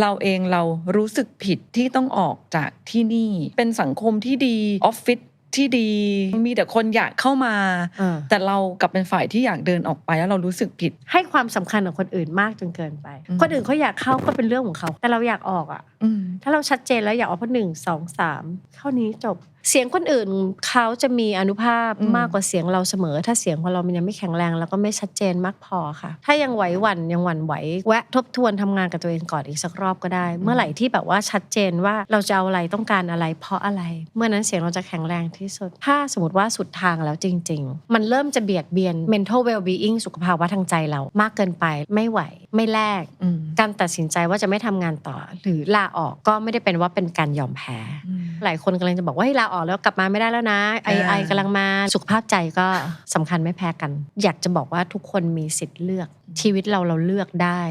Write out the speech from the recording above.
เราเองเรารู้สึกผิดที่ต้องออกจากที่นี่ เป็นสังคมที่ดีออฟฟิศ ที่ดีมีแต่คนอยากเข้ามาเออแต่เรากลับเป็นฝ่ายที่อยากเดินออกไปแล้วเรารู้สึกผิด ให้ความสำคัญกับคนอื่นมากจนเกินไปอืมคนอื่นเขาอยากเข้าก็เป็นเรื่องของเขา แต่เราอยากออกอะอืมถ้าเราชัดเจนแล้วอยากออกเพราะหนึ่งสองสามเท่านี้จบ เสียงคนอื่นเขาจะมีอนุภาพอืมมากกว่าเสียงเราเสมอ ถ้าเสียงของเรามันยังไม่แข็งแรง แล้วก็ไม่ชัดเจนมากพอค่ะ ถ้ายังไหวหวั่นยังหวั่นไหวแวะทบทวนทำงานกับตัวเองก่อนอีกสักรอบก็ได้ เมื่อไหร่ที่แบบว่าชัดเจนว่าเราจะเอาอะไรต้องการอะไร เพราะอะไร เมื่อนั้นเสียงเราจะแข็งแรงที่สุด ถ้าสมมติว่าสุดทางแล้วจริง ๆ มันเริ่มจะเบียดเบียน mental well being สุขภาวะทางใจเรามากเกินไปไม่ไหว ไม่แลกอืมการตัดสินใจว่าจะไม่ทำงานต่อ หรือลาออกก็ไม่ได้เป็นว่าเป็นการยอมแพ้อืมหลายคนกำลังจะบอกว่าให้ยลาออกแล้วกลับมาไม่ได้แล้วนะไออ่าไอกำลังมาสุขภาพใจก็สำคัญไม่แพ้กัน อยากจะบอกว่าทุกคนมีสิทธิ์เลือกชีวิตเราเราเลือกได้